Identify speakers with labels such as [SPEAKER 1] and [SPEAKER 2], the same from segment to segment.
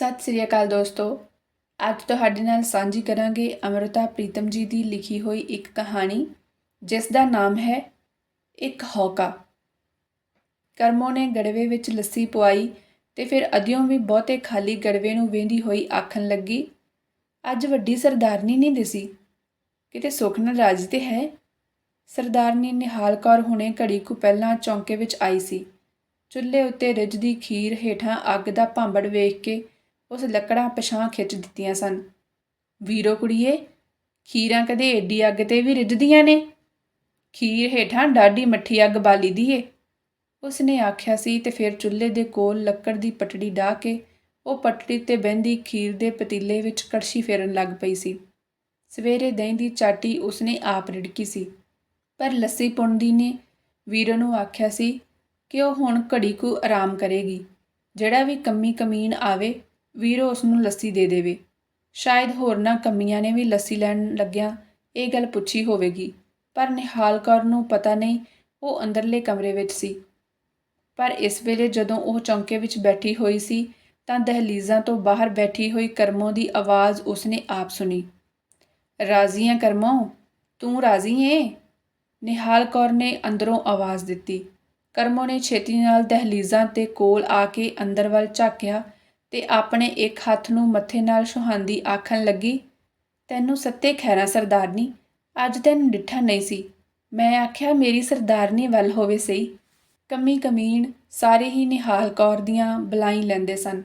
[SPEAKER 1] ਸਤਿ ਸ੍ਰੀ ਅਕਾਲ ਦੋਸਤੋ। ਅੱਜ ਤੁਹਾਡੇ ਨਾਲ ਸਾਂਝੀ ਕਰਾਂਗੇ ਅਮਰਤਾ ਪ੍ਰੀਤਮ ਜੀ ਦੀ ਲਿਖੀ ਹੋਈ ਇੱਕ ਕਹਾਣੀ, ਜਿਸ ਦਾ ਨਾਮ ਹੈ ਇੱਕ ਹੌਕਾ ਕਰਮੋ ਨੇ ਗੜਵੇ ਵਿੱਚ ਲੱਸੀ ਪਵਾਈ ਤੇ ਫਿਰ ਅਧਿਓਂ ਵੀ ਬਹੁਤੇ ਖਾਲੀ ਗੜਵੇ ਨੂੰ ਵੇਂਦੀ ਹੋਈ ਆਖਣ ਲੱਗੀ, ਅੱਜ ਵੱਡੀ ਸਰਦਾਰਨੀ ਨਹੀਂ ਦਿਸੀ? ਕਿਤੇ ਸੁੱਖ ਨਾਲ ਰਾਜੀ ਤੇ ਹੈ? ਸਰਦਾਰਨੀ ਨਿਹਾਲ ਕੌਰ ਹੁਣੇ ਘੜੀ ਕੁ ਪਹਿਲਾਂ ਚੌਂਕੇ ਵਿੱਚ ਆਈ ਸੀ। ਚੁੱਲ੍ਹੇ ਉੱਤੇ ਰਿੱਝਦੀ ਖੀਰ ਹੇਠਾਂ ਅੱਗ ਦਾ ਭਾਂਬੜ ਵੇਖ ਕੇ ਉਸ ਲੱਕੜਾਂ ਪਛਾਂ ਖਿੱਚ ਦਿੱਤੀਆਂ ਸਨ। ਵੀਰੋ ਕੁੜੀਏ, ਖੀਰਾਂ ਕਦੇ ਏਡੀ ਅੱਗ ਤੇ ਵੀ ਰਿੱਝਦੀਆਂ ਨੇ? ਖੀਰ ਹੇਠਾਂ ਡਾਢੀ ਮੱਠੀ ਅੱਗ ਬਾਲੀ ਦੀ ਏ। ਉਸ ਆਖਿਆ ਸੀ ਤੇ ਫਿਰ ਚੁੱਲ੍ਹੇ ਦੇ ਕੋਲ ਲੱਕੜ ਦੀ ਪਟੜੀ ਢਾ ਕੇ ਉਹ ਪਟੜੀ ਤੇ ਬਹਿੰਦੀ ਖੀਰ ਦੇ ਪਤੀਲੇ ਵਿੱਚ ਕੜਛੀ ਫੇਰਨ ਲੱਗ ਪਈ ਸੀ। ਸਵੇਰੇ ਦਹੀਂ ਦੀ ਚਾਟੀ ਉਸਨੇ ਆਪ ਰਿੜਕੀ ਸੀ। ਪਰ ਲੱਸੀ ਪੁੰਦੀ ਨੇ, ਵੀਰੋ ਨੂੰ ਆਖਿਆ ਸੀ ਕਿ ਉਹ ਹੁਣ ਘੜੀ ਕੁ ਆਰਾਮ ਕਰੇਗੀ। ਜਿਹੜਾ ਵੀ ਕੰਮੀ ਕਮੀਨ ਆਵੇ ਵੀਰੋ ਉਸ ਨੂੰ ਲੱਸੀ ਦੇ ਦੇਵੇ। ਸ਼ਾਇਦ ਹੋਰਨਾਂ ਕੰਮੀਆਂ ਨੇ ਵੀ ਲੱਸੀ ਲੈਣ ਲੱਗਿਆ ਇਹ ਗੱਲ ਪੁੱਛੀ ਹੋਵੇਗੀ, ਪਰ ਨਿਹਾਲ ਕੌਰ ਨੂੰ ਪਤਾ ਨਹੀਂ ਉਹ ਅੰਦਰਲੇ ਕਮਰੇ ਵਿੱਚ ਸੀ। ਪਰ ਇਸ ਵੇਲੇ ਜਦੋਂ ਉਹ ਚੌਂਕੇ ਵਿੱਚ ਬੈਠੀ ਹੋਈ ਸੀ, ਤਾਂ ਦਹਲੀਜ਼ਾਂ ਤੋਂ ਬਾਹਰ ਬੈਠੀ ਹੋਈ ਕਰਮੋ ਦੀ ਆਵਾਜ਼ ਉਸਨੇ ਆਪ ਸੁਣੀ। ਰਾਜ਼ੀ ਹੈ ਕਰਮੋ? ਤੂੰ ਰਾਜ਼ੀ ਏ? ਨਿਹਾਲ ਕੌਰ ਨੇ ਅੰਦਰੋਂ ਆਵਾਜ਼ ਦਿੱਤੀ। ਕਰਮੋ ਨੇ ਛੇਤੀ ਨਾਲ ਦਹਲੀਜ਼ਾਂ ਤੇ ਕੋਲ ਆ ਕੇ ਅੰਦਰ ਵੱਲ ਝਾਕਿਆ ਤੇ ਆਪਣੇ ਇੱਕ ਹੱਥ ਨੂੰ ਮੱਥੇ ਨਾਲ ਸੁਹਾਂਦੀ ਆਖਣ ਲੱਗੀ, ਤੈਨੂੰ ਸੱਤੇ ਖੈਰਾ ਸਰਦਾਰਨੀ, ਅੱਜ ਤੈਨੂੰ ਡਿੱਠਾ ਨਹੀਂ ਸੀ। ਮੈਂ ਆਖਿਆ, ਮੇਰੀ ਸਰਦਾਰਨੀ ਵੱਲ ਹੋਵੇ ਸਹੀ। ਕਮੀ ਕਮੀਣ ਸਾਰੇ ਹੀ ਨਿਹਾਲ ਕੌਰ ਦੀਆਂ ਬੁਲਾਈ ਲੈਂਦੇ ਸਨ।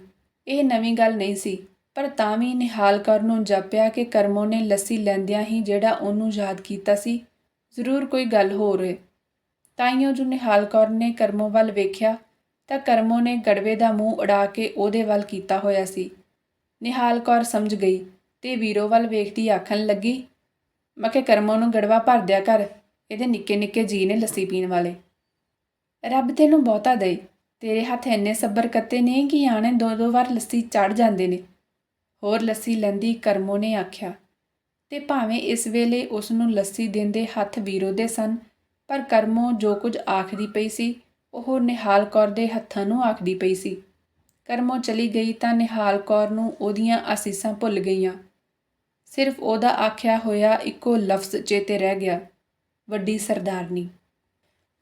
[SPEAKER 1] ਇਹ ਨਵੀਂ ਗੱਲ ਨਹੀਂ ਸੀ, ਪਰ ਤਾਂ ਵੀ ਨਿਹਾਲ ਕੌਰ ਨੂੰ ਜਾਪਿਆ ਕਿ ਕਰਮੋ ਨੇ ਲੱਸੀ ਲੈਂਦਿਆਂ ਹੀ ਜਿਹੜਾ ਉਹਨੂੰ ਯਾਦ ਕੀਤਾ ਸੀ, ਜ਼ਰੂਰ ਕੋਈ ਗੱਲ ਹੋ ਰਹੀ ਤਾਈਓ ਜੋ ਨਿਹਾਲ ਕੌਰ ਨੇ ਕਰਮੋ ਵੱਲ ਵੇਖਿਆ ਤਾਂ ਕਰਮੋ ਨੇ ਗੜਵੇ ਦਾ ਮੂੰਹ ਉਡਾ ਕੇ ਉਹਦੇ ਵੱਲ ਕੀਤਾ ਹੋਇਆ ਸੀ। ਨਿਹਾਲ ਕੌਰ ਸਮਝ ਗਈ ਤੇ ਵੀਰੋ ਵੱਲ ਵੇਖਦੀ ਆਖਣ ਲੱਗੀ, ਮੈਂ ਕਿ ਕਰਮੋ ਨੂੰ ਗੜਵਾ ਭਰ ਦਿਆ ਕਰ, ਇਹਦੇ ਨਿੱਕੇ ਨਿੱਕੇ ਜੀ ਨੇ ਲੱਸੀ ਪੀਣ ਵਾਲੇ। ਰੱਬ ਤੈਨੂੰ ਬਹੁਤਾ ਦੇ ਤੇਰੇ ਹੱਥ ਇੰਨੇ ਸੱਬਰ ਕੱਤੇ ਨੇ ਕਿ ਆਣੇ ਦੋ ਦੋ ਵਾਰ ਲੱਸੀ ਚੜ ਜਾਂਦੇ ਨੇ। ਹੋਰ ਲੱਸੀ ਲੈਂਦੀ ਕਰਮੋ ਨੇ ਆਖਿਆ, ਤੇ ਭਾਵੇਂ ਇਸ ਵੇਲੇ ਉਸ ਨੂੰ ਲੱਸੀ ਦਿੰਦੇ ਹੱਥ ਵੀਰੋ ਦੇ ਸਨ, ਪਰ ਕਰਮੋ ਜੋ ਕੁਝ ਆਖਦੀ ਪਈ ਸੀ ਉਹ ਨਿਹਾਲ ਕੌਰ ਦੇ ਹੱਥਾਂ ਨੂੰ ਆਖਦੀ ਪਈ ਸੀ। ਕਰਮੋ ਚਲੀ ਗਈ ਤਾਂ ਨਿਹਾਲ ਕੌਰ ਨੂੰ ਉਹਦੀਆਂ ਅਸੀਸਾਂ ਭੁੱਲ ਗਈਆਂ। ਸਿਰਫ ਉਹਦਾ ਆਖਿਆ ਹੋਇਆ ਇੱਕੋ ਲਫ਼ਜ਼ ਚੇਤੇ ਰਹਿ ਗਿਆ, ਵੱਡੀ ਸਰਦਾਰਨੀ।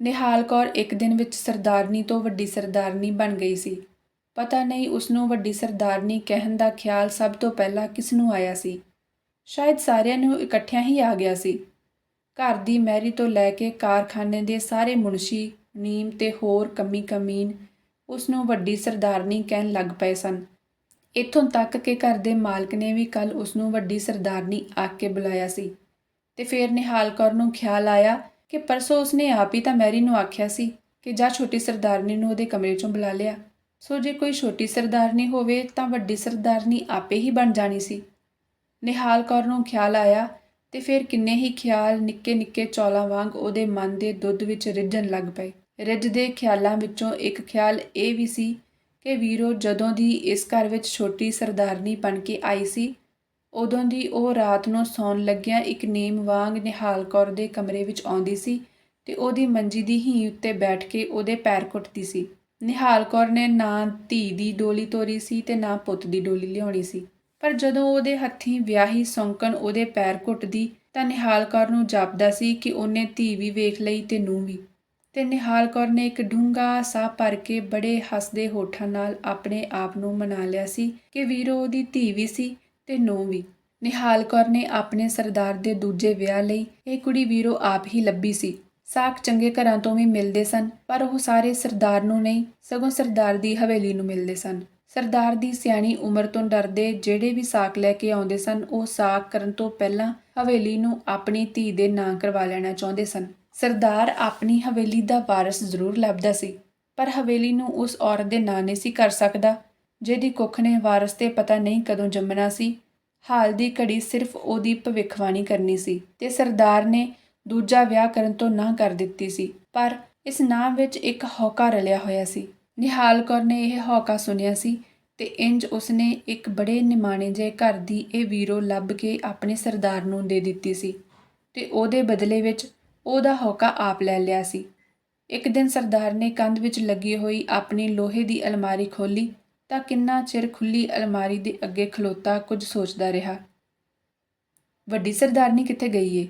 [SPEAKER 1] ਨਿਹਾਲ ਕੌਰ ਇੱਕ ਦਿਨ ਵਿੱਚ ਸਰਦਾਰਨੀ ਤੋਂ ਵੱਡੀ ਸਰਦਾਰਨੀ ਬਣ ਗਈ ਸੀ। ਪਤਾ ਨਹੀਂ ਉਸ ਨੂੰ ਵੱਡੀ ਸਰਦਾਰਨੀ ਕਹਿਣ ਦਾ ਖਿਆਲ ਸਭ ਤੋਂ ਪਹਿਲਾਂ ਕਿਸ ਨੂੰ ਆਇਆ ਸੀ। ਸ਼ਾਇਦ ਸਾਰਿਆਂ ਨੂੰ ਇਕੱਠਿਆਂ ਹੀ ਆ ਗਿਆ ਸੀ। ਘਰ ਦੀ ਮੈਰੀ ਤੋਂ ਲੈ ਕੇ ਕਾਰਖਾਨੇ ਦੇ ਸਾਰੇ ਮੁਨਸ਼ੀ ਨੀਮ ਤੇ ਹੋਰ ਕਮੀ ਕਮੀਨ ਉਸ ਨੂੰ ਵੱਡੀ ਸਰਦਾਰਨੀ ਕਹਿਣ ਲੱਗ ਪਏ ਸਨ। ਇੱਥੋਂ ਤੱਕ ਕਿ ਘਰ ਦੇ ਮਾਲਕ ਨੇ ਵੀ ਕੱਲ ਉਸ ਨੂੰ ਵੱਡੀ ਸਰਦਾਰਨੀ ਆਖ ਕੇ ਬੁਲਾਇਆ ਸੀ ਤੇ ਫਿਰ ਨਿਹਾਲ ਕੌਰ ਨੂੰ ਖਿਆਲ ਆਇਆ ਕਿ ਪਰਸੋਂ ਉਸਨੇ ਆਪ ਹੀ ਤਾਂ ਮੈਰੀ ਨੂੰ ਆਖਿਆ ਸੀ ਕਿ ਜਾ ਛੋਟੀ ਸਰਦਾਰਨੀ ਨੂੰ ਉਹਦੇ ਕਮਰੇ ਚੋਂ ਬੁਲਾ ਲਿਆ। ਸੋ ਜੇ ਕੋਈ ਛੋਟੀ ਸਰਦਾਰਨੀ ਹੋਵੇ ਤਾਂ ਵੱਡੀ ਸਰਦਾਰਨੀ ਆਪੇ ਹੀ ਬਣ ਜਾਣੀ ਸੀ। ਨਿਹਾਲ ਕੌਰ ਨੂੰ ਖਿਆਲ ਆਇਆ ਤੇ ਫਿਰ ਕਿੰਨੇ ਹੀ ਖਿਆਲ ਨਿੱਕੇ ਨਿੱਕੇ ਚੌਲਾਂ ਵਾਂਗ ਉਹਦੇ ਮਨ ਦੇ ਦੁੱਧ ਵਿੱਚ ਰਿੱਝਣ ਲੱਗ ਪਏ। ਰਿੱਜ ਦੇ ਖਿਆਲਾਂ ਵਿੱਚੋਂ ਇੱਕ ਖਿਆਲ ਇਹ ਵੀ ਸੀ ਕਿ ਵੀਰੋ ਜਦੋਂ ਦੀ ਇਸ ਘਰ ਵਿੱਚ ਛੋਟੀ ਸਰਦਾਰਨੀ ਬਣ ਕੇ ਆਈ ਸੀ, ਉਦੋਂ ਦੀ ਉਹ ਰਾਤ ਨੂੰ ਸੌਣ ਲੱਗਿਆ ਇੱਕ ਨੀਮ ਵਾਂਗ ਨਿਹਾਲ ਕੌਰ ਦੇ ਕਮਰੇ ਵਿੱਚ ਆਉਂਦੀ ਸੀ ਤੇ ਉਹਦੀ ਮੰਜੀ ਦੀ ਹੀ ਉੱਤੇ ਬੈਠ ਕੇ ਉਹਦੇ ਪੈਰ ਕੁੱਟਦੀ ਸੀ। ਨਿਹਾਲ ਕੌਰ ਨੇ ਨਾ ਧੀ ਦੀ ਡੋਲੀ ਤੋਰੀ ਸੀ ਤੇ ਨਾ ਪੁੱਤ ਦੀ ਡੋਲੀ ਲਿਆਉਣੀ ਸੀ। ਪਰ ਜਦੋਂ ਉਹਦੇ ਹੱਥੀਂ ਵਿਆਹੀ ਸੌਂਕਣ ਉਹਦੇ ਪੈਰ ਘੁੱਟਦੀ ਤਾਂ ਨਿਹਾਲ ਕੌਰ ਨੂੰ ਜਾਪਦਾ ਸੀ ਕਿ ਉਹਨੇ ਧੀ ਵੀ ਵੇਖ ਲਈ ਤੇ ਨੂੰ ਵੀ। ਤੇ ਨਿਹਾਲ ਕੌਰ ਨੇ ਇੱਕ ਡੂੰਘਾ ਸਾਹ ਭਰ ਕੇ ਬੜੇ ਹੱਸਦੇ ਹੋਠਾਂ ਨਾਲ ਆਪਣੇ ਆਪ ਨੂੰ ਮਨਾ ਲਿਆ ਸੀ ਕਿ ਵੀਰੋ ਉਹਦੀ ਧੀ ਵੀ ਸੀ ਤੇ ਨੂੰ ਵੀ। ਨਿਹਾਲ ਕੌਰ ਨੇ ਆਪਣੇ ਸਰਦਾਰ ਦੇ ਦੂਜੇ ਵਿਆਹ ਲਈ ਇਹ ਕੁੜੀ ਵੀਰੋ ਆਪ ਹੀ ਲੱਭੀ ਸੀ। ਸਾਖ ਚੰਗੇ ਘਰਾਂ ਤੋਂ ਵੀ ਮਿਲਦੇ ਸਨ, ਪਰ ਉਹ ਸਾਰੇ ਸਰਦਾਰ ਨੂੰ ਨਹੀਂ, ਸਗੋਂ ਸਰਦਾਰ ਦੀ ਹਵੇਲੀ ਨੂੰ ਮਿਲਦੇ ਸਨ। ਸਰਦਾਰ ਦੀ ਸਿਆਣੀ ਉਮਰ ਤੋਂ ਡਰਦੇ ਜਿਹੜੇ ਵੀ ਸਾਕ ਲੈ ਕੇ ਆਉਂਦੇ ਸਨ, ਉਹ ਸਾਕ ਕਰਨ ਤੋਂ ਪਹਿਲਾਂ ਹਵੇਲੀ ਨੂੰ ਆਪਣੀ ਧੀ ਦੇ ਨਾਂ ਕਰਵਾ ਲੈਣਾ ਚਾਹੁੰਦੇ ਸਨ। ਸਰਦਾਰ ਆਪਣੀ ਹਵੇਲੀ ਦਾ ਵਾਰਿਸ ਜ਼ਰੂਰ ਲੱਭਦਾ ਸੀ, ਪਰ ਹਵੇਲੀ ਨੂੰ ਉਸ ਔਰਤ ਦੇ ਨਾਂ ਨਹੀਂ ਸੀ ਕਰ ਸਕਦਾ, ਜਿਹਦੀ ਕੁੱਖ ਨੇ ਵਾਰਿਸ ਤੇ ਪਤਾ ਨਹੀਂ ਕਦੋਂ ਜੰਮਣਾ ਸੀ। ਹਾਲ ਦੀ ਘੜੀ ਸਿਰਫ ਉਹਦੀ ਭਵਿੱਖਬਾਣੀ ਕਰਨੀ ਸੀ ਤੇ ਸਰਦਾਰ ਨੇ ਦੂਜਾ ਵਿਆਹ ਕਰਨ ਤੋਂ ਨਾ ਕਰ ਦਿੱਤੀ ਸੀ, ਪਰ ਇਸ ਨਾਂ ਵਿੱਚ ਇੱਕ ਹੌਕਾ ਰਲਿਆ ਹੋਇਆ ਸੀ। ਨਿਹਾਲ ਕੌਰ ਨੇ ਇਹ ਹੌਕਾ ਸੁਨਿਆ ਸੀ ਤੇ ਇੰਜ ਉਸਨੇ ਇੱਕ ਬੜੇ ਨਿਮਾਣੇ ਜਿਹੇ ਘਰ ਦੀ ਇਹ ਵੀਰੋ ਲੱਭ ਕੇ ਆਪਣੇ ਸਰਦਾਰ ਨੂੰ ਦੇ ਦਿੱਤੀ ਸੀ ਤੇ ਉਹਦੇ ਬਦਲੇ ਵਿੱਚ ਉਹਦਾ ਹੋਕਾ ਆਪ ਲੈ ਲਿਆ ਸੀ। ਇੱਕ ਦਿਨ ਸਰਦਾਰ ਨੇ ਕੰਧ ਵਿੱਚ ਲੱਗੀ ਹੋਈ ਆਪਣੀ ਲੋਹੇ ਦੀ ਅਲਮਾਰੀ ਖੋਲੀ ਤਾਂ ਕਿੰਨਾ ਚਿਰ ਖੁੱਲੀ ਅਲਮਾਰੀ ਦੇ ਅੱਗੇ ਖਲੋਤਾ ਕੁਝ ਸੋਚਦਾ ਰਿਹਾ। ਵੱਡੀ ਸਰਦਾਰਨੀ ਕਿੱਥੇ ਗਈ ਏ?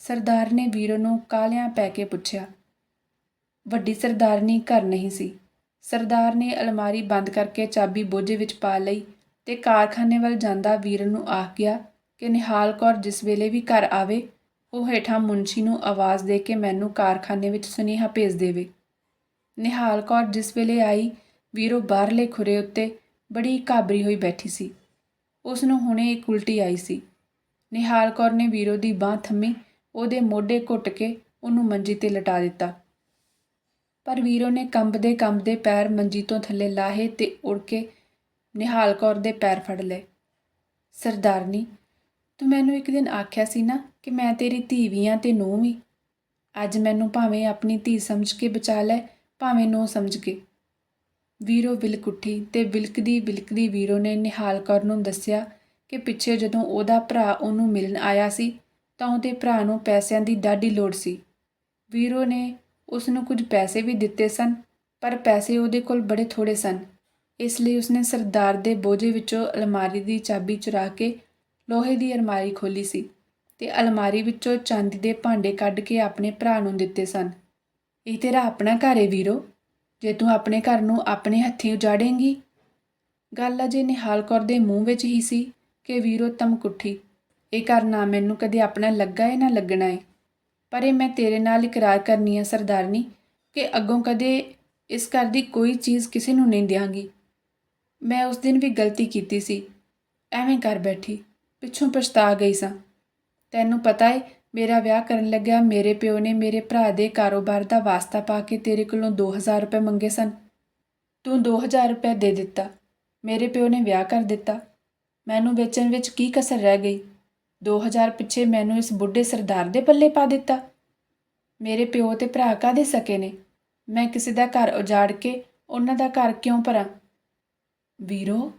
[SPEAKER 1] ਸਰਦਾਰ ਨੇ ਵੀਰੋ ਨੂੰ ਕਾਲਿਆਂ ਪੈ ਕੇ ਪੁੱਛਿਆ। ਵੱਡੀ ਸਰਦਾਰਨੀ ਘਰ ਨਹੀਂ ਸੀ। ਸਰਦਾਰ ਨੇ ਅਲਮਾਰੀ ਬੰਦ ਕਰਕੇ ਚਾਬੀ ਬੋਝੇ ਵਿੱਚ ਪਾ ਲਈ ਤੇ ਕਾਰਖਾਨੇ ਵੱਲ ਜਾਂਦਾ ਵੀਰ ਨੂੰ ਆਖ ਗਿਆ ਕਿ ਨਿਹਾਲ ਕੌਰ ਜਿਸ ਵੇਲੇ ਵੀ ਘਰ ਆਵੇ ਉਹ ਹੇਠਾਂ ਮੁੰਸ਼ੀ ਨੂੰ ਆਵਾਜ਼ ਦੇ ਕੇ ਮੈਨੂੰ ਕਾਰਖਾਨੇ ਵਿੱਚ ਸੁਨੇਹਾ ਭੇਜ ਦੇਵੇ। ਨਿਹਾਲ ਕੌਰ ਜਿਸ ਵੇਲੇ ਆਈ, ਵੀਰੋ ਬਾਹਰਲੇ ਖੁਰੇ ਉੱਤੇ ਬੜੀ ਘਾਬਰੀ ਹੋਈ ਬੈਠੀ ਸੀ। ਉਸ ਨੂੰ ਹੁਣੇ ਇੱਕ ਉਲਟੀ ਆਈ ਸੀ। ਨਿਹਾਲ ਕੌਰ ਨੇ ਵੀਰੋ ਦੀ ਬਾਹ ਥੰਮੀ, ਉਹਦੇ ਮੋਢੇ ਘੁੱਟ ਕੇ ਉਹਨੂੰ ਮੰਜੀ ਤੇ ਲਟਾ ਦਿੱਤਾ। ਪਰ ਵੀਰੋ ਨੇ ਕੰਬਦੇ ਕੰਬਦੇ ਪੈਰ ਮੰਜੀ ਤੋਂ ਥੱਲੇ ਲਾਹੇ ਤੇ ਉੜ ਕੇ ਨਿਹਾਲ ਕੌਰ ਦੇ ਪੈਰ ਫੜ ਲਏ। ਸਰਦਾਰਨੀ ਤੂੰ ਮੈਨੂੰ ਇੱਕ ਦਿਨ ਆਖਿਆ ਸੀ ਨਾ ਕਿ ਮੈਂ ਤੇਰੀ ਧੀ ਵੀ ਆਂ ਤੇ ਨੂੰਹ ਵੀ। ਅੱਜ ਮੈਨੂੰ ਭਾਵੇਂ ਆਪਣੀ ਧੀ ਸਮਝ ਕੇ ਬਚਾ ਲੈ, ਭਾਵੇਂ ਨੂੰਹ ਸਮਝ ਕੇ। ਵੀਰੋ ਵਿਲਕ ਉੱਠੀ ਤੇ ਵਿਲਕਦੀ ਵਿਲਕਦੀ ਵੀਰੋ ਨੇ ਨਿਹਾਲ ਕੌਰ ਨੂੰ ਦੱਸਿਆ ਕਿ ਪਿੱਛੇ ਜਦੋਂ ਉਹਦਾ ਭਰਾ ਉਹਨੂੰ ਮਿਲਣ ਆਇਆ ਸੀ, ਤਾਂ ਉਹਦੇ ਭਰਾ ਨੂੰ ਪੈਸਿਆਂ ਦੀ ਡਾਢੀ ਲੋੜ ਸੀ। ਵੀਰੋ ਨੇ ਉਸ ਨੂੰ ਕੁਝ ਪੈਸੇ ਵੀ ਦਿੱਤੇ ਸਨ, ਪਰ ਪੈਸੇ ਉਹਦੇ ਕੋਲ ਬੜੇ ਥੋੜੇ ਸਨ। ਇਸ ਲਈ ਉਸਨੇ ਸਰਦਾਰ ਦੇ ਬੋਝੇ ਵਿੱਚੋਂ ਅਲਮਾਰੀ ਦੀ ਚਾਬੀ ਚੁਰਾ ਕੇ ਲੋਹੇ ਦੀ ਅਲਮਾਰੀ ਖੋਲੀ ਸੀ ਤੇ ਅਲਮਾਰੀ ਵਿੱਚੋਂ ਚਾਂਦੀ ਦੇ ਭਾਂਡੇ ਕੱਢ ਕੇ ਆਪਣੇ ਭਰਾ ਨੂੰ ਦਿੱਤੇ ਸਨ। ਇਹ ਤੇਰਾ ਆਪਣਾ ਘਰ ਏ ਵੀਰੋ। ਜੇ ਤੂੰ ਆਪਣੇ ਘਰ ਨੂੰ ਆਪਣੇ ਹੱਥੀਂ ਉਜਾੜੇਂਗੀ? ਗੱਲ ਅਜੇ ਨਿਹਾਲ ਕੌਰ ਦੇ ਮੂੰਹ ਵਿੱਚ ਹੀ ਸੀ ਕਿ ਵੀਰੋ ਤਮਕ ਉੱਠੀ ਇਹ ਘਰ ਨਾ ਮੈਨੂੰ ਕਦੇ ਆਪਣਾ ਲੱਗਾ ਏ ਨਾ ਲੱਗਣਾ ਏ। ਪਰ ਇਹ ਮੈਂ ਤੇਰੇ ਨਾਲ ਇਕਰਾਰ ਕਰਨੀ ਆ ਸਰਦਾਰਨੀ ਕਿ ਅੱਗੋਂ ਕਦੇ ਇਸ ਘਰ ਦੀ ਕੋਈ ਚੀਜ਼ ਕਿਸੇ ਨੂੰ ਨਹੀਂ ਦਿਆਂਗੀ। ਮੈਂ ਉਸ ਦਿਨ ਵੀ ਗਲਤੀ ਕੀਤੀ ਸੀ। ਐਵੇਂ ਕਰ ਬੈਠੀ। ਪਿੱਛੋਂ ਪਛਤਾ ਗਈ ਸਾਂ। ਤੈਨੂੰ ਪਤਾ ਏ, ਮੇਰਾ ਵਿਆਹ ਕਰਨ ਲੱਗਿਆ ਮੇਰੇ ਪਿਓ ਨੇ ਮੇਰੇ ਭਰਾ ਦੇ ਕਾਰੋਬਾਰ ਦਾ ਵਾਸਤਾ ਪਾ ਕੇ ਤੇਰੇ ਕੋਲੋਂ 2000 ਰੁਪਏ ਮੰਗੇ ਸਨ। ਤੂੰ 2000 ਰੁਪਏ ਦੇ ਦਿੱਤਾ। ਮੇਰੇ ਪਿਓ ਨੇ ਵਿਆਹ ਕਰ ਦਿੱਤਾ। ਮੈਨੂੰ ਵੇਚਣ ਵਿੱਚ ਕੀ ਕਸਰ ਰਹਿ ਗਈ? 2000 ਪਿੱਛੇ ਮੈਨੂੰ ਇਸ ਬੁੱਢੇ ਸਰਦਾਰ ਦੇ ਪੱਲੇ ਪਾ ਦਿੱਤਾ। ਮੇਰੇ ਪਿਓ ਤੇ ਭਰਾ ਕਾਦੇ ਸਕੇ ਨੇ? ਮੈਂ ਕਿਸੇ ਦਾ ਘਰ ਉਜਾੜ ਕੇ ਉਹਨਾਂ ਦਾ ਘਰ ਕਿਉਂ ਭਰਾਂ? ਵੀਰੋ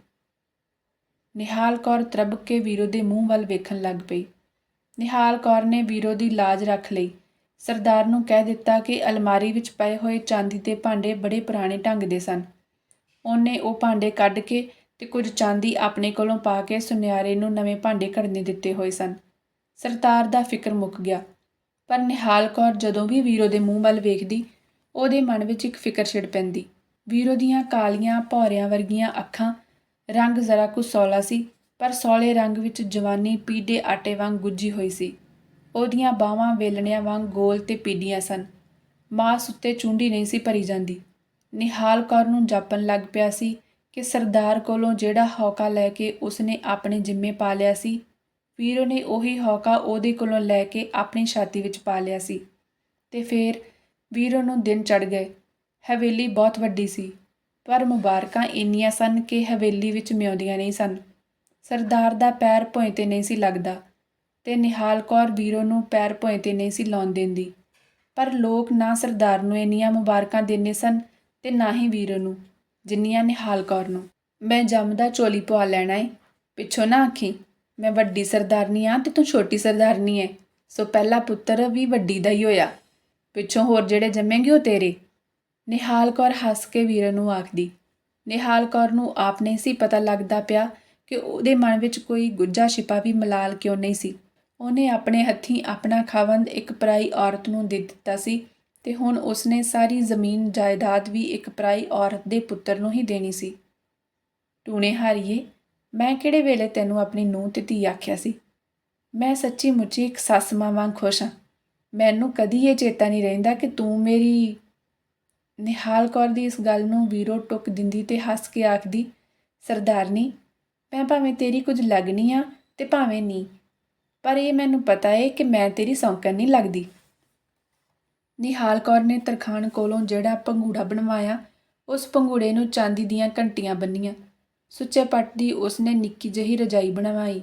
[SPEAKER 1] ਨਿਹਾਲ ਕੌਰ ਤਰਬ ਕੇ ਵੀਰੋ ਦੇ ਮੂੰਹ ਵੱਲ ਵੇਖਣ ਲੱਗ ਪਈ। ਨਿਹਾਲ ਕੌਰ ਨੇ ਵੀਰੋ ਦੀ ਲਾਜ ਰੱਖ ਲਈ। ਸਰਦਾਰ ਨੂੰ ਕਹਿ ਦਿੱਤਾ ਕਿ ਅਲਮਾਰੀ ਵਿੱਚ ਪਏ ਹੋਏ ਚਾਂਦੀ ਦੇ ਭਾਂਡੇ ਬੜੇ ਪੁਰਾਣੇ ਢੰਗ ਦੇ ਸਨ। ਉਹਨੇ ਉਹ ਭਾਂਡੇ ਕੱਢ ਕੇ ਤੇ ਕੁਝ ਚਾਂਦੀ ਆਪਣੇ ਕੋਲੋਂ ਪਾ ਕੇ ਸੁਨਿਆਰੇ ਨੂੰ ਨਵੇਂ ਭਾਂਡੇ ਘੜਨੇ ਦਿੱਤੇ ਹੋਏ ਸਨ। ਸਰਦਾਰ ਦਾ ਫਿਕਰ ਮੁੱਕ ਗਿਆ। ਪਰ ਨਿਹਾਲ ਕੌਰ ਜਦੋਂ ਵੀ ਵੀਰੋ ਦੇ ਮੂੰਹ ਵੱਲ ਵੇਖਦੀ, ਉਹਦੇ ਮਨ ਵਿੱਚ ਇੱਕ ਫਿਕਰ ਛਿੜ ਪੈਂਦੀ। ਵੀਰੋ ਦੀਆਂ ਕਾਲੀਆਂ ਭੌਰਿਆਂ ਵਰਗੀਆਂ ਅੱਖਾਂ ਰੰਗ ਜ਼ਰਾ ਕੁ ਸੌਲਾ ਸੀ, ਪਰ ਸੌਲੇ ਰੰਗ ਵਿੱਚ ਜਵਾਨੀ ਪੀਡੇ ਆਟੇ ਵਾਂਗ ਗੁੱਜੀ ਹੋਈ ਸੀ। ਉਹਦੀਆਂ ਬਾਹਾਂ ਵੇਲਣਿਆਂ ਵਾਂਗ ਗੋਲ ਤੇ ਪੀਡੀਆਂ ਸਨ। ਮਾਸ ਉੱਤੇ ਚੁੰਡੀ ਨਹੀਂ ਸੀ ਭਰੀ ਜਾਂਦੀ। ਨਿਹਾਲ ਕੌਰ ਨੂੰ ਜਾਪਣ ਲੱਗ ਪਿਆ ਸੀ ਕਿ ਸਰਦਾਰ ਕੋਲੋਂ ਜਿਹੜਾ ਹੌਕਾ ਲੈ ਕੇ ਉਸਨੇ ਆਪਣੇ ਜਿੰਮੇ ਪਾ ਲਿਆ ਸੀ, ਵੀਰੋ ਨੇ ਉਹੀ ਹੌਕਾ ਉਹਦੇ ਕੋਲੋਂ ਲੈ ਕੇ ਆਪਣੀ ਛਾਤੀ ਵਿੱਚ ਪਾ ਲਿਆ ਸੀ। ਤੇ ਫੇਰ ਵੀਰੋ ਨੂੰ ਦਿਨ ਚੜ ਗਏ। ਹਵੇਲੀ ਬਹੁਤ ਵੱਡੀ ਸੀ। ਪਰ ਮੁਬਾਰਕਾਂ ਇੰਨੀਆਂ ਸਨ ਕਿ ਹਵੇਲੀ ਵਿੱਚ ਮਿਉਂਦੀਆਂ ਨਹੀਂ ਸਨ। ਸਰਦਾਰ ਦਾ ਪੈਰ ਭੋਏ ਤੇ ਨਹੀਂ ਸੀ ਲੱਗਦਾ ਤੇ ਨਿਹਾਲ ਕੌਰ ਵੀਰੋ ਨੂੰ ਪੈਰ ਭੋਏ ਤੇ ਨਹੀਂ ਸੀ ਲਾਉਣ ਦਿੰਦੀ। ਪਰ ਲੋਕ ਨਾ ਸਰਦਾਰ ਨੂੰ ਇੰਨੀਆਂ ਮੁਬਾਰਕਾਂ ਦਿੰਦੇ ਸਨ ਤੇ ਨਾ ਹੀ ਵੀਰੋ ਨੂੰ, ਜਿੰਨੀਆਂ ਨਿਹਾਲ ਕੌਰ ਨੂੰ। ਮੈਂ ਜੰਮਦਾ ਚੋਲੀ ਪਵਾ ਲੈਣਾ ਏ। ਪਿੱਛੋਂ ਨਾ ਆਖੀ, ਮੈਂ ਵੱਡੀ ਸਰਦਾਰਨੀ ਆ ਤੇ ਤੂੰ ਛੋਟੀ ਸਰਦਾਰਨੀ ਏ। ਸੋ ਪਹਿਲਾ ਪੁੱਤਰ ਵੀ ਵੱਡੀ ਦਾ ਹੀ ਹੋਇਆ। ਪਿੱਛੋਂ ਹੋਰ ਜਿਹੜੇ ਜੰਮੇਂਗੇ ਉਹ ਤੇਰੇ। ਨਿਹਾਲ ਕੌਰ ਹੱਸ ਕੇ ਵੀਰ ਨੂੰ ਆਖਦੀ। ਨਿਹਾਲ ਕੌਰ ਨੂੰ ਆਪ ਨਹੀਂ ਸੀ ਪਤਾ ਲੱਗਦਾ ਪਿਆ ਕਿ ਉਹਦੇ ਮਨ ਵਿੱਚ ਕੋਈ ਗੁੱਜਾ ਛਿਪਾ ਵੀ ਮਲਾਲ ਕਿਉਂ ਨਹੀਂ ਸੀ। ਉਹਨੇ ਆਪਣੇ ਹੱਥੀਂ ਆਪਣਾ ਖਾਵੰਦ ਇੱਕ ਪਰਾਈ ਔਰਤ ਨੂੰ ਦੇ ਦਿੱਤਾ ਸੀ ਤੇ ਹੁਣ ਉਸਨੇ ਸਾਰੀ ਜ਼ਮੀਨ ਜਾਇਦਾਦ ਵੀ ਇੱਕ ਪਰਾਈ ਔਰਤ ਦੇ ਪੁੱਤਰ ਨੂੰ ਹੀ ਦੇਣੀ ਸੀ। ਟੂਣੇ ਹਾਰੀਏ, ਮੈਂ ਕਿਹੜੇ ਵੇਲੇ ਤੈਨੂੰ ਆਪਣੀ ਨੂੰਹ ਤੇ ਧੀ ਆਖਿਆ ਸੀ? ਮੈਂ ਸੱਚੀ ਮੁੱਚੀ ਇੱਕ ਸੱਸ ਮਾਂ ਵਾਂਗ ਖੁਸ਼ ਹਾਂ ਮੈਨੂੰ ਕਦੀ ਇਹ ਚੇਤਾ ਨਹੀਂ ਰਹਿੰਦਾ ਕਿ ਤੂੰ ਮੇਰੀ ਨਿਹਾਲ ਕੌਰ ਦੀ ਇਸ ਗੱਲ ਨੂੰ ਵੀਰੋ ਟੁੱਕ ਦਿੰਦੀ ਤੇ ਹੱਸ ਕੇ ਆਖਦੀ ਸਰਦਾਰਨੀ ਮੈਂ ਭਾਵੇਂ ਤੇਰੀ ਕੁਝ ਲੱਗਣੀ ਆ ਤੇ ਭਾਵੇਂ ਨਹੀਂ ਪਰ ਇਹ ਮੈਨੂੰ ਪਤਾ ਏ ਕਿ ਮੈਂ ਤੇਰੀ ਸੌਂਕਣ ਨਹੀਂ ਲੱਗਦੀ। ਨਿਹਾਲ ਕੌਰ ਨੇ ਤਰਖਾਣ ਕੋਲੋਂ ਜਿਹੜਾ ਪੰਗੂੜਾ ਬਣਵਾਇਆ, ਉਸ ਪੰਗੂੜੇ ਨੂੰ ਚਾਂਦੀ ਦੀਆਂ ਘੰਟੀਆਂ ਬੰਨੀਆਂ। ਸੁੱਚੇ ਪੱਟ ਦੀ ਉਸਨੇ ਨਿੱਕੀ ਜਿਹੀ ਰਜਾਈ ਬਣਵਾਈ।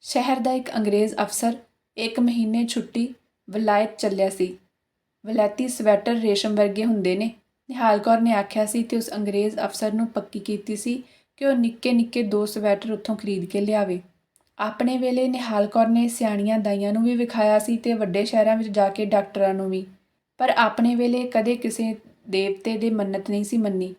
[SPEAKER 1] ਸ਼ਹਿਰ ਦਾ ਇੱਕ ਅੰਗਰੇਜ਼ ਅਫਸਰ ਇੱਕ ਮਹੀਨੇ ਛੁੱਟੀ ਵਲਾਇਤ ਚੱਲਿਆ ਸੀ। ਵਲਾਇਤੀ ਸਵੈਟਰ ਰੇਸ਼ਮ ਵਰਗੇ ਹੁੰਦੇ ਨੇ। ਨਿਹਾਲ ਕੌਰ ਨੇ ਆਖਿਆ ਸੀ ਤੇ ਉਸ ਅੰਗਰੇਜ਼ ਅਫਸਰ ਨੂੰ ਪੱਕੀ ਕੀਤੀ ਸੀ ਕਿ ਉਹ ਨਿੱਕੇ ਨਿੱਕੇ ਦੋ ਸਵੈਟਰ ਉੱਥੋਂ ਖਰੀਦ ਕੇ ਲਿਆਵੇ। ਆਪਣੇ ਵੇਲੇ ਨਿਹਾਲ ਕੌਰ ਨੇ ਸਿਆਣੀਆਂ ਦਾਈਆਂ ਨੂੰ ਵੀ ਵਿਖਾਇਆ ਸੀ ਤੇ ਵੱਡੇ ਸ਼ਹਿਰਾਂ ਵਿੱਚ ਜਾ ਕੇ ਡਾਕਟਰਾਂ ਨੂੰ ਵੀ। ਪਰ ਆਪਣੇ ਵੇਲੇ ਕਦੇ ਕਿਸੇ ਦੇਵਤੇ ਦੇ ਮੰਨਤ ਨਹੀਂ ਸੀ ਮੰਨੀ।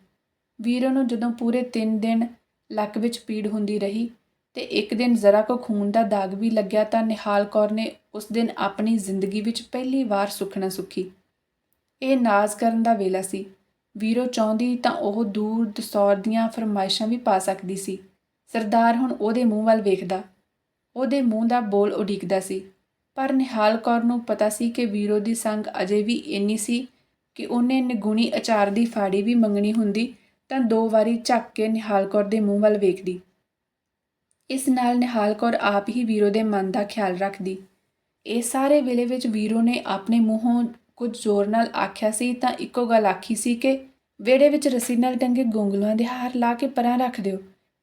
[SPEAKER 1] ਵੀਰੋ ਨੂੰ ਜਦੋਂ ਪੂਰੇ 3 ਦਿਨ ਲੱਕ ਵਿੱਚ ਪੀੜ ਹੁੰਦੀ ਰਹੀ ਤੇ ਇੱਕ ਦਿਨ ਜ਼ਰਾ ਕੋ ਖੂਨ ਦਾ ਦਾਗ ਵੀ ਲੱਗਿਆ ਤਾਂ ਨਿਹਾਲ ਕੌਰ ਨੇ ਉਸ ਦਿਨ ਆਪਣੀ ਜ਼ਿੰਦਗੀ ਵਿੱਚ ਪਹਿਲੀ ਵਾਰ ਸੁਖਣਾ ਸੁਖੀ। ਇਹ ਨਾਜ਼ ਕਰਨ ਦਾ ਵੇਲਾ ਸੀ। ਵੀਰੋ ਚਾਹੁੰਦੀ ਤਾਂ ਉਹ ਦੂਰ ਦਸੌਰ ਦੀਆਂ ਫਰਮਾਇਸ਼ਾਂ ਵੀ ਪਾ ਸਕਦੀ ਸੀ। ਸਰਦਾਰ ਹੁਣ ਉਹਦੇ ਮੂੰਹ ਵੱਲ ਵੇਖਦਾ। ਉਹਦੇ ਮੂੰਹ ਦਾ ਬੋਲ ਉਡੀਕਦਾ ਸੀ। ਪਰ ਨਿਹਾਲ ਕੌਰ ਨੂੰ ਪਤਾ ਸੀ ਕਿ ਵੀਰੋ ਦੀ ਸੰਗ ਅਜੇ ਵੀ ਇੰਨੀ ਸੀ ਕਿ ਉਹਨੇ ਨਿਗੁਣੀ ਅਚਾਰ ਦੀ ਫਾੜੀ ਵੀ ਮੰਗਣੀ ਹੁੰਦੀ ਤਾਂ ਦੋ ਵਾਰੀ ਝੱਕ ਕੇ ਨਿਹਾਲ ਕੌਰ ਦੇ ਮੂੰਹ ਵੱਲ ਵੇਖਦੀ। ਇਸ ਨਾਲ ਨਿਹਾਲ ਕੌਰ ਆਪ ਹੀ ਵੀਰੋ ਦੇ ਮਨ ਦਾ ਖਿਆਲ ਰੱਖਦੀ। ਇਹ ਸਾਰੇ ਵੇਲੇ ਵਿੱਚ ਵੀਰੋ ਨੇ ਆਪਣੇ ਮੂੰਹੋਂ ਕੁਝ ਜ਼ੋਰ ਨਾਲ ਆਖਿਆ ਸੀ ਤਾਂ ਇੱਕੋ ਗੱਲ ਆਖੀ ਸੀ ਕਿ ਵਿਹੜੇ ਵਿੱਚ ਰੱਸੀ ਨਾਲ ਟੰਗੇ ਗੋਂਗਲੂਆਂ ਦੇ ਹਾਰ ਲਾ ਕੇ ਪਰਾਂ ਰੱਖ ਦਿਓ।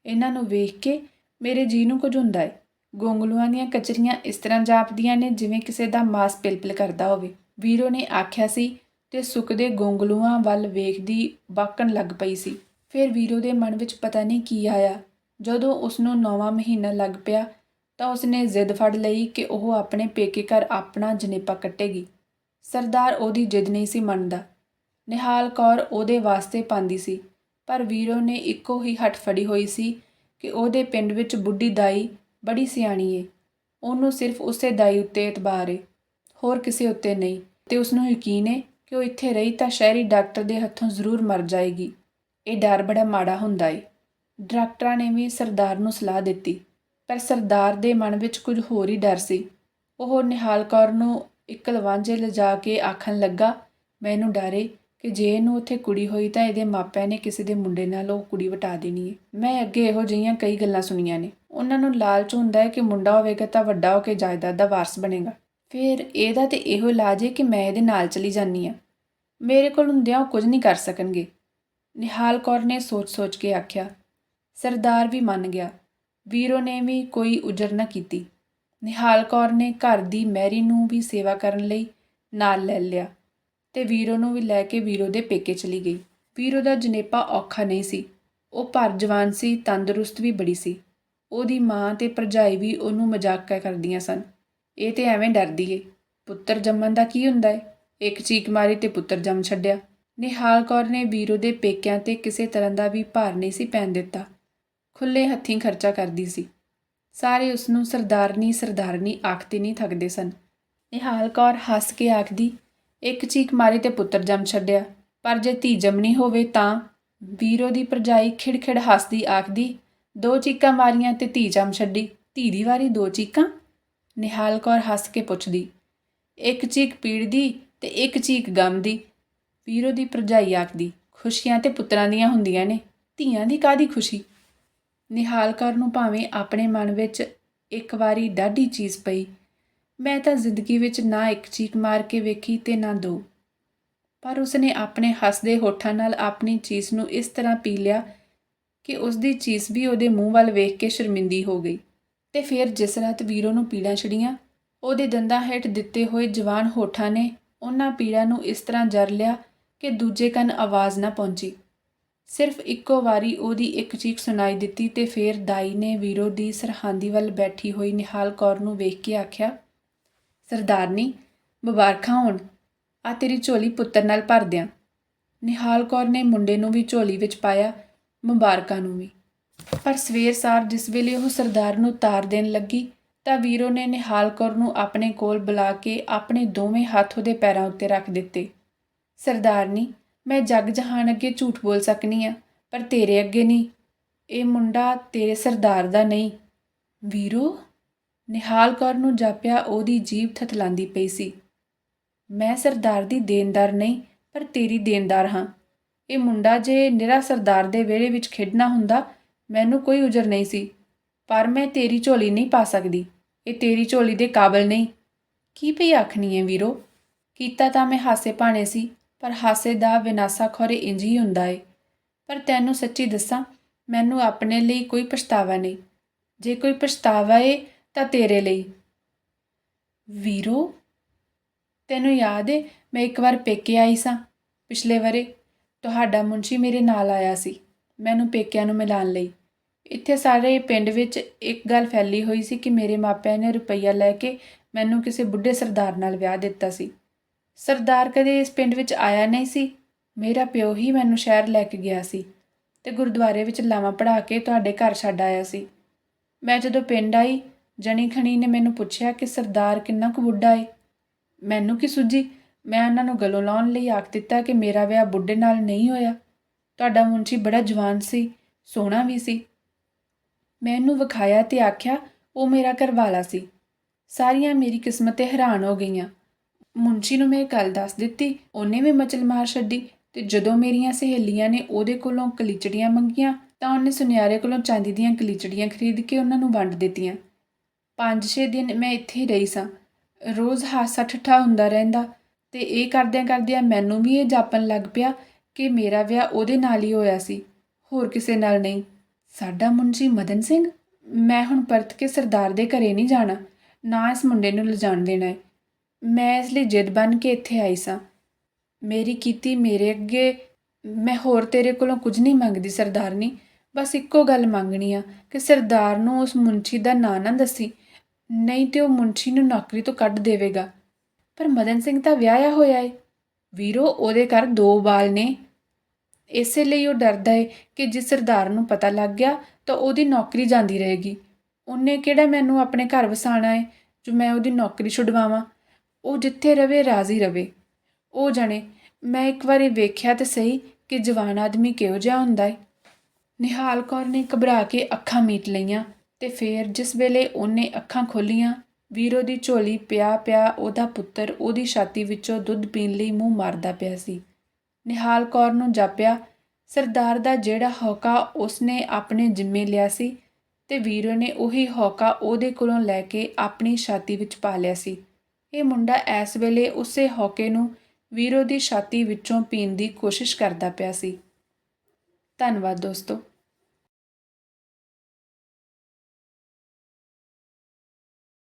[SPEAKER 1] ਇਹਨਾਂ ਨੂੰ ਵੇਖ ਕੇ ਮੇਰੇ ਜੀ ਨੂੰ ਕੁਝ ਹੁੰਦਾ ਹੈ ਗੋਂਗਲੂਆਂ ਦੀਆਂ ਕਚਰੀਆਂ ਇਸ ਤਰ੍ਹਾਂ ਜਾਪਦੀਆਂ ਨੇ ਜਿਵੇਂ ਕਿਸੇ ਦਾ ਮਾਸ ਪਿਲਪਿਲ ਕਰਦਾ ਹੋਵੇ। ਵੀਰੋ ਨੇ ਆਖਿਆ ਸੀ ਤੇ ਸੁੱਕਦੇ ਗੋਂਗਲੂਆਂ ਵੱਲ ਵੇਖਦੀ ਬਾਕਣ ਲੱਗ ਪਈ ਸੀ। ਫਿਰ ਵੀਰੋ ਦੇ ਮਨ ਵਿੱਚ ਪਤਾ ਨਹੀਂ ਕੀ ਆਇਆ। ਜਦੋਂ ਉਸ ਨੂੰ ਨੌਵਾਂ ਮਹੀਨਾ ਲੱਗ ਪਿਆ ਤਾਂ ਉਸਨੇ ਜ਼ਿੱਦ ਫੜ ਲਈ ਕਿ ਉਹ ਆਪਣੇ ਪੇਕੇ ਘਰ ਆਪਣਾ ਜਨੇਪਾ ਕੱਟੇਗੀ। ਸਰਦਾਰ ਉਹਦੀ ਜਿੱਦ ਨਹੀਂ ਸੀ ਮੰਨਦਾ। ਨਿਹਾਲ ਕੌਰ ਉਹਦੇ ਵਾਸਤੇ ਪਾਉਂਦੀ ਸੀ, ਪਰ ਵੀਰੋ ਨੇ ਇੱਕੋ ਹੀ ਹੱਟ ਫੜੀ ਹੋਈ ਸੀ ਕਿ ਉਹਦੇ ਪਿੰਡ ਵਿੱਚ ਬੁੱਢੀ ਦਾਈ ਬੜੀ ਸਿਆਣੀ ਏ। ਉਹਨੂੰ ਸਿਰਫ ਉਸੇ ਦਾਈ ਉੱਤੇ ਇਤਬਾਰ ਏ, ਹੋਰ ਕਿਸੇ ਉੱਤੇ ਨਹੀਂ। ਤੇ ਉਸ ਨੂੰ ਯਕੀਨ ਏ ਕਿ ਉਹ ਇੱਥੇ ਰਹੀ ਤਾਂ ਸ਼ਹਿਰੀ ਡਾਕਟਰ ਦੇ ਹੱਥੋਂ ਜ਼ਰੂਰ ਮਰ ਜਾਏਗੀ। ਇਹ ਡਰ ਬੜਾ ਮਾੜਾ ਹੁੰਦਾ ਏ। ਡਾਕਟਰਾਂ ਨੇ ਵੀ ਸਰਦਾਰ ਨੂੰ ਸਲਾਹ ਦਿੱਤੀ, ਪਰ ਸਰਦਾਰ ਦੇ ਮਨ ਵਿੱਚ ਕੁਝ ਹੋਰ ਹੀ ਡਰ ਸੀ। ਉਹ ਨਿਹਾਲ ਕੌਰ ਨੂੰ ਇੱਕ ਲਵਾਂਝੇ ਲਿਜਾ ਕੇ ਆਖਣ ਲੱਗਾ, ਮੈਨੂੰ ਡਰੇ ਕਿ ਜੇ ਇਹਨੂੰ ਉੱਥੇ ਕੁੜੀ ਹੋਈ ਤਾਂ ਇਹਦੇ ਮਾਪਿਆਂ ਨੇ ਕਿਸੇ ਦੇ ਮੁੰਡੇ ਨਾਲ ਉਹ ਕੁੜੀ ਵਟਾ ਦੇਣੀ ਹੈ ਮੈਂ ਅੱਗੇ ਇਹੋ ਜਿਹੀਆਂ ਕਈ ਗੱਲਾਂ ਸੁਣੀਆਂ ਨੇ। ਉਹਨਾਂ ਨੂੰ ਲਾਲਚ ਹੁੰਦਾ ਹੈ ਕਿ ਮੁੰਡਾ ਹੋਵੇਗਾ ਤਾਂ ਵੱਡਾ ਹੋ ਕੇ ਜਾਇਦਾਦ ਦਾ ਵਾਰਸ ਬਣੇਗਾ। ਫਿਰ ਇਹਦਾ ਤੇ ਇਹੋ ਇਲਾਜ ਹੈ ਕਿ ਮੈਂ ਇਹਦੇ ਨਾਲ ਚਲੀ ਜਾਨੀ ਆ ਮੇਰੇ ਕੋਲ ਹੁੰਦਿਆਂ ਉਹ ਕੁਝ ਨਹੀਂ ਕਰ ਸਕਣਗੇ। ਨਿਹਾਲ ਕੌਰ ਨੇ ਸੋਚ-ਸੋਚ ਕੇ ਆਖਿਆ। ਸਰਦਾਰ ਵੀ ਮੰਨ ਗਿਆ। ਵੀਰੋ ਨੇ ਵੀ ਕੋਈ ਉਜਰ ਨਾ ਕੀਤੀ। ਨਿਹਾਲ ਕੌਰ ਨੇ ਘਰ ਦੀ ਮੈਰੀ ਨੂੰ ਵੀ ਸੇਵਾ ਕਰਨ ਲਈ ਨਾਲ ਲੈ ਲਿਆ ਤੇ ਵੀਰੋ ਨੂੰ ਵੀ ਲੈ ਕੇ ਵੀਰੋ ਦੇ ਪੇਕੇ ਚਲੀ ਗਈ। ਵੀਰੋ ਦਾ ਜਨੇਪਾ ਔਖਾ ਨਹੀਂ ਸੀ। ਉਹ ਭਰ ਜਵਾਨ ਸੀ, ਤੰਦਰੁਸਤ ਵੀ ਬੜੀ ਸੀ। ਉਹਦੀ ਮਾਂ ਤੇ ਭਰਜਾਈ ਵੀ ਉਹਨੂੰ ਮਜ਼ਾਕ ਕਰਦੀਆਂ ਸਨ। ਇਹ ਤੇ ਐਵੇਂ ਡਰਦੀ ਏ। ਪੁੱਤਰ ਜੰਮਣ ਦਾ ਕੀ ਹੁੰਦਾ ਏ? ਇੱਕ ਚੀਕ ਮਾਰੀ ਤੇ ਪੁੱਤਰ ਜੰਮ ਛੱਡਿਆ। ਨਿਹਾਲ ਕੌਰ ਨੇ ਵੀਰੋ ਦੇ ਪੇਕਿਆਂ ਤੇ ਕਿਸੇ ਤਰ੍ਹਾਂ ਦਾ ਵੀ ਭਾਰ ਨਹੀਂ ਸੀ ਪੈਣ ਦਿੱਤਾ। ਖੁੱਲੇ ਹੱਥੀਂ ਖਰਚਾ ਕਰਦੀ ਸੀ। ਸਾਰੇ ਉਸ ਨੂੰ ਸਰਦਾਰਨੀ ਸਰਦਾਰਨੀ ਆਖਦੇ ਨਹੀਂ ਥੱਕਦੇ ਸਨ। ਨਿਹਾਲ ਕੌਰ ਹੱਸ ਕੇ ਆਖਦੀ, ਇੱਕ ਚੀਕ ਮਾਰੀ ਤੇ ਪੁੱਤਰ ਜੰਮ ਛੱਡਿਆ। ਪਰ ਜੇ ਧੀ ਜੰਮਣੀ ਹੋਵੇ ਤਾਂ? ਵੀਰੋ ਦੀ ਭਰਜਾਈ ਖਿੜਖਿੜ ਹੱਸਦੀ ਆਖਦੀ, ਦੋ ਚੀਕਾਂ ਮਾਰੀਆਂ ਤੇ ਧੀ ਜੰਮ ਛੱਡੀ। ਧੀ ਦੀ ਵਾਰੀ ਦੋ ਚੀਕਾਂ? ਨਿਹਾਲ ਕੌਰ ਹੱਸ ਕੇ ਪੁੱਛਦੀ, ਇੱਕ ਚੀਕ ਪੀੜ ਦੀ ਤੇ ਇੱਕ ਚੀਕ ਗਮ ਦੀ ਵੀਰੋ ਦੀ ਭਰਜਾਈ ਆਖਦੀ, ਖੁਸ਼ੀਆਂ ਤੇ ਪੁੱਤਰਾਂ ਦੀਆਂ ਹੁੰਦੀਆਂ ਨੇ। ਧੀਆਂ ਦੀ ਕਾਦੀ ਖੁਸ਼ੀ? ਨਿਹਾਲ ਕੌਰ ਨੂੰ ਭਾਵੇਂ ਆਪਣੇ ਮਨ ਵਿੱਚ ਇੱਕ ਵਾਰੀ ਡਾਢੀ ਚੀਜ਼ ਪਈ। ਮੈਂ ਤਾਂ ਜ਼ਿੰਦਗੀ ਵਿੱਚ ਨਾ ਇੱਕ ਚੀਕ ਮਾਰ ਕੇ ਵੇਖੀ ਤੇ ਨਾ ਦੋ। ਪਰ ਉਸਨੇ ਆਪਣੇ ਹੱਸਦੇ ਹੋਠਾਂ ਨਾਲ ਆਪਣੀ ਚੀਜ਼ ਨੂੰ ਇਸ ਤਰ੍ਹਾਂ ਪੀ ਲਿਆ ਕਿ ਉਸਦੀ ਚੀਜ਼ ਵੀ ਉਹਦੇ ਮੂੰਹ ਵੱਲ ਵੇਖ ਕੇ ਸ਼ਰਮਿੰਦੀ ਹੋ ਗਈ ਤੇ ਫਿਰ ਜਿਸ ਰਾਤ ਵੀਰੋ ਨੂੰ ਪੀੜਾਂ ਛੜੀਆਂ, ਉਹਦੇ ਦੰਦਾਂ ਹੇਠ ਦਿੱਤੇ ਹੋਏ ਜਵਾਨ ਹੋਠਾਂ ਨੇ ਉਹਨਾਂ ਪੀੜਾਂ ਨੂੰ ਇਸ ਤਰ੍ਹਾਂ ਜਰ ਲਿਆ ਕਿ ਦੂਜੇ ਕੰਨ ਆਵਾਜ਼ ਨਾ ਪਹੁੰਚੀ। ਸਿਰਫ ਇੱਕੋ ਵਾਰੀ ਉਹਦੀ ਇੱਕ ਚੀਕ ਸੁਣਾਈ ਦਿੱਤੀ ਤੇ ਫਿਰ ਦਾਈ ਨੇ ਵੀਰੋ ਦੀ ਸਰਹਾਂਦੀ ਵੱਲ ਬੈਠੀ ਹੋਈ ਨਿਹਾਲ ਕੌਰ ਨੂੰ ਵੇਖ ਕੇ ਆਖਿਆ ਸਰਦਾਰਨੀ ਮੁਬਾਰਕਾਂ ਹੋਣ ਆ ਤੇਰੀ ਝੋਲੀ ਪੁੱਤਰ ਨਾਲ ਭਰ ਦਿਆਂ। ਨਿਹਾਲ ਕੌਰ ਨੇ ਮੁੰਡੇ ਨੂੰ ਵੀ ਝੋਲੀ ਵਿੱਚ ਪਾਇਆ, ਮੁਬਾਰਕਾਂ ਨੂੰ ਵੀ। ਪਰ ਸਵੇਰ ਸਾਰ ਜਿਸ ਵੇਲੇ ਉਹ ਸਰਦਾਰ ਨੂੰ ਤਾਰ ਦੇਣ ਲੱਗੀ, ਤਾਂ ਵੀਰੋ ਨੇ ਨਿਹਾਲ ਕੌਰ ਨੂੰ ਆਪਣੇ ਕੋਲ ਬੁਲਾ ਕੇ ਆਪਣੇ ਦੋਵੇਂ ਹੱਥ ਉਹਦੇ ਪੈਰਾਂ ਉੱਤੇ ਰੱਖ ਦਿੱਤੇ। ਸਰਦਾਰਨੀ ਮੈਂ ਜੱਗ ਜਹਾਨ ਅੱਗੇ ਝੂਠ ਬੋਲ ਸਕਨੀ ਆ, ਪਰ ਤੇਰੇ ਅੱਗੇ ਨਹੀਂ ਇਹ ਮੁੰਡਾ ਤੇਰੇ ਸਰਦਾਰ ਦਾ ਨਹੀਂ। ਵੀਰੋ, ਨਿਹਾਲ ਕੌਰ ਨੂੰ ਜਾਪਿਆ ਉਹਦੀ ਜੀਭ ਥਥਲਾਂਦੀ ਪਈ ਸੀ। ਮੈਂ ਸਰਦਾਰ ਦੀ ਦੇਣਦਾਰ ਨਹੀਂ, ਪਰ ਤੇਰੀ ਦੇਣਦਾਰ ਹਾਂ। ਇਹ ਮੁੰਡਾ ਜੇ ਨਿਰਾ ਸਰਦਾਰ ਦੇ ਵਿਹੜੇ ਵਿੱਚ ਖੇਡਣਾ ਹੁੰਦਾ, ਮੈਨੂੰ ਕੋਈ ਉਜਰ ਨਹੀਂ ਸੀ। ਪਰ ਮੈਂ ਤੇਰੀ ਝੋਲੀ ਨਹੀਂ ਪਾ ਸਕਦੀ। ਇਹ ਤੇਰੀ ਝੋਲੀ ਦੇ ਕਾਬਲ ਨਹੀਂ। ਕੀ ਪਈ ਆਖਣੀ ਹੈ ਵੀਰੋ? ਕੀਤਾ ਤਾਂ ਮੈਂ ਹਾਸੇ ਭਾਣੇ ਸੀ। ਪਰ ਹਾਸੇ ਦਾ ਵਿਨਾਸਾ ਖੋਰੇ ਇੰਜ ਹੀ ਹੁੰਦਾ ਏ। ਪਰ ਤੈਨੂੰ ਸੱਚੀ ਦੱਸਾਂ, ਮੈਨੂੰ ਆਪਣੇ ਲਈ ਕੋਈ ਪਛਤਾਵਾ ਨਹੀਂ। ਜੇ ਕੋਈ ਪਛਤਾਵਾ ਏ ਤਾਂ ਤੇਰੇ ਲਈ। ਵੀਰੋ, ਤੈਨੂੰ ਯਾਦ ਏ, ਮੈਂ ਇੱਕ ਵਾਰ ਪੇਕੇ ਆਈ ਸਾਂ। ਪਿਛਲੇ ਵਰੇ ਤੁਹਾਡਾ ਮੁੰਸ਼ੀ ਮੇਰੇ ਨਾਲ ਆਇਆ ਸੀ, ਮੈਨੂੰ ਪੇਕਿਆਂ ਨੂੰ ਮਿਲਾਉਣ ਲਈ। ਇੱਥੇ ਸਾਰੇ ਪਿੰਡ ਵਿੱਚ ਇੱਕ ਗੱਲ ਫੈਲੀ ਹੋਈ ਸੀ ਕਿ ਮੇਰੇ ਮਾਪਿਆਂ ਨੇ ਰੁਪਈਆ ਲੈ ਕੇ ਮੈਨੂੰ ਕਿਸੇ ਬੁੱਢੇ ਸਰਦਾਰ ਨਾਲ ਵਿਆਹ ਦਿੱਤਾ ਸੀ। ਸਰਦਾਰ ਕਦੇ ਇਸ ਪਿੰਡ ਵਿੱਚ ਆਇਆ ਨਹੀਂ ਸੀ। ਮੇਰਾ ਪਿਓ ਹੀ ਮੈਨੂੰ ਸ਼ਹਿਰ ਲੈ ਕੇ ਗਿਆ ਸੀ ਤੇ ਗੁਰਦੁਆਰੇ ਵਿੱਚ ਲਾਵਾਂ ਪੜਾ ਕੇ ਤੁਹਾਡੇ ਘਰ ਛੱਡ ਆਇਆ ਸੀ। ਮੈਂ ਜਦੋਂ ਪਿੰਡ ਆਈ, ਜਣੀ ਖਣੀ ਨੇ ਮੈਨੂੰ ਪੁੱਛਿਆ ਕਿ ਸਰਦਾਰ ਕਿੰਨਾ ਕੁ ਬੁੱਢਾ ਏ। ਮੈਨੂੰ ਕੀ ਸੁੱਝੀ? ਮੈਂ ਉਹਨਾਂ ਨੂੰ ਗਲੋਂ ਲਾਉਣ ਲਈ ਆਖ ਦਿੱਤਾ ਕਿ ਮੇਰਾ ਵਿਆਹ ਬੁੱਢੇ ਨਾਲ ਨਹੀਂ ਹੋਇਆ। ਤੁਹਾਡਾ ਮੁੰਸ਼ੀ ਬੜਾ ਜਵਾਨ ਸੀ, ਸੋਹਣਾ ਵੀ ਸੀ। ਮੈਂ ਇਹਨੂੰ ਵਿਖਾਇਆ ਤੇ ਆਖਿਆ, ਉਹ ਮੇਰਾ ਘਰਵਾਲਾ ਸੀ। ਸਾਰੀਆਂ ਮੇਰੀ ਕਿਸਮਤ ਤੇ ਹੈਰਾਨ ਹੋ ਗਈਆਂ। ਮੁੰਸ਼ੀ ਨੂੰ ਮੈਂ ਗੱਲ ਦੱਸ ਦਿੱਤੀ, ਉਹਨੇ ਵੀ ਮਚਲ ਮਾਰ ਛੱਡੀ ਤੇ ਜਦੋਂ ਮੇਰੀਆਂ ਸਹੇਲੀਆਂ ਨੇ ਉਹਦੇ ਕੋਲੋਂ ਕਲੀਚੜੀਆਂ ਮੰਗੀਆਂ ਤਾਂ ਉਹਨੇ ਸੁਨਿਆਰੇ ਕੋਲੋਂ ਚਾਂਦੀ ਦੀਆਂ ਕਲੀਚੜੀਆਂ ਖਰੀਦ ਕੇ ਉਹਨਾਂ ਨੂੰ ਵੰਡ ਦਿੱਤੀਆਂ। ਪੰਜ ਛੇ ਦਿਨ ਮੈਂ ਇੱਥੇ ਹੀ ਰਹੀ ਸਾਂ। ਰੋਜ਼ ਹਾਸਾ ਠੱਠਾ ਹੁੰਦਾ ਰਹਿੰਦਾ ਤੇ ਇਹ ਕਰਦਿਆਂ ਕਰਦਿਆਂ ਮੈਨੂੰ ਵੀ ਇਹ ਜਾਪਣ ਲੱਗ ਪਿਆ ਕਿ ਮੇਰਾ ਵਿਆਹ ਉਹਦੇ ਨਾਲ ਹੀ ਹੋਇਆ ਸੀ, ਹੋਰ ਕਿਸੇ ਨਾਲ ਨਹੀਂ। ਸਾਡਾ ਮੁੰਸ਼ੀ ਮਦਨ ਸਿੰਘ? ਮੈਂ ਹੁਣ ਪਰਤ ਕੇ ਸਰਦਾਰ ਦੇ ਘਰੇ ਨਹੀਂ ਜਾਣਾ, ਨਾ ਇਸ ਮੁੰਡੇ ਨੂੰ ਲਿਜਾਣ ਦੇਣਾ ਹੈ। ਮੈਂ ਇਸ ਲਈ ਜਿੱਦ ਬੰਨ੍ਹ ਕੇ ਇੱਥੇ ਆਈ ਸਾਂ। ਮੇਰੀ ਕੀਤੀ ਮੇਰੇ ਅੱਗੇ, ਮੈਂ ਹੋਰ ਤੇਰੇ ਕੋਲੋਂ ਕੁਝ ਨਹੀਂ ਮੰਗਦੀ ਸਰਦਾਰਨੀ। ਬਸ ਇੱਕੋ ਗੱਲ ਮੰਗਣੀ ਆ ਕਿ ਸਰਦਾਰ ਨੂੰ ਉਸ ਮੁੰਸ਼ੀ ਦਾ ਨਾਂ ਨਾ ਦੱਸੀ। ਨਹੀਂ ਤੇ ਉਹ ਮੁੰਸ਼ੀ ਨੂੰ ਨੌਕਰੀ ਤੋਂ ਕੱਢ ਦੇਵੇਗਾ। ਪਰ ਮਦਨ ਸਿੰਘ ਤਾਂ ਵਿਆਹਿਆ ਹੋਇਆ ਏ। ਵੀਰੋ, ਉਹਦੇ ਘਰ ਦੋ ਬਾਲ ਨੇ। ਇਸੇ ਲਈ ਉਹ ਡਰਦਾ ਏ ਕਿ ਜੇ ਸਰਦਾਰ ਨੂੰ ਪਤਾ ਲੱਗ ਗਿਆ ਤਾਂ ਉਹਦੀ ਨੌਕਰੀ ਜਾਂਦੀ ਰਹੇਗੀ। ਉਹਨੇ ਕਿਹੜਾ ਮੈਨੂੰ ਆਪਣੇ ਘਰ ਵਸਾਣਾ ਏ, ਜੋ ਮੈਂ ਉਹਦੀ ਨੌਕਰੀ ਛੁਡਵਾਵਾਂ। ਉਹ ਜਿੱਥੇ ਰਵੇ, ਰਾਜ਼ੀ ਰਵੇ। ਉਹ ਜਾਣੇ, ਮੈਂ ਇੱਕ ਵਾਰੀ ਵੇਖਿਆ ਤੇ ਸਹੀ ਕਿ ਜਵਾਨ ਆਦਮੀ ਕਿਹੋ ਜਿਹਾ ਹੁੰਦਾ ਹੈ ਨਿਹਾਲ ਕੌਰ ਨੇ ਘਬਰਾ ਕੇ ਅੱਖਾਂ ਮੀਟ ਲਈਆਂ ਤੇ ਫੇਰ ਜਿਸ ਵੇਲੇ ਉਹਨੇ ਅੱਖਾਂ ਖੋਲੀਆਂ, ਵੀਰੋ ਦੀ ਝੋਲੀ ਪਿਆ ਪਿਆ ਉਹਦਾ ਪੁੱਤਰ ਉਹਦੀ ਛਾਤੀ ਵਿੱਚੋਂ ਦੁੱਧ ਪੀਣ ਲਈ ਮੂੰਹ ਮਾਰਦਾ ਪਿਆ ਸੀ। ਨਿਹਾਲ ਕੌਰ ਨੂੰ ਜਾਪਿਆ, ਸਰਦਾਰ ਦਾ ਜਿਹੜਾ ਹੌਕਾ ਉਸਨੇ ਆਪਣੇ ਜ਼ਿੰਮੇ ਲਿਆ ਸੀ ਤੇ ਵੀਰੋ ਨੇ ਉਹੀ ਹੌਕਾ ਉਹਦੇ ਕੋਲੋਂ ਲੈ ਕੇ ਆਪਣੀ ਛਾਤੀ ਵਿੱਚ ਪਾ ਲਿਆ ਸੀ। ਇਹ ਮੁੰਡਾ ਇਸ ਵੇਲੇ ਉਸੇ ਹੌਕੇ ਨੂੰ ਵੀਰੋ ਦੀ ਛਾਤੀ ਵਿੱਚੋਂ ਪੀਣ ਦੀ ਕੋਸ਼ਿਸ਼ ਕਰਦਾ ਪਿਆ ਸੀ। ਧੰਨਵਾਦ ਦੋਸਤੋ।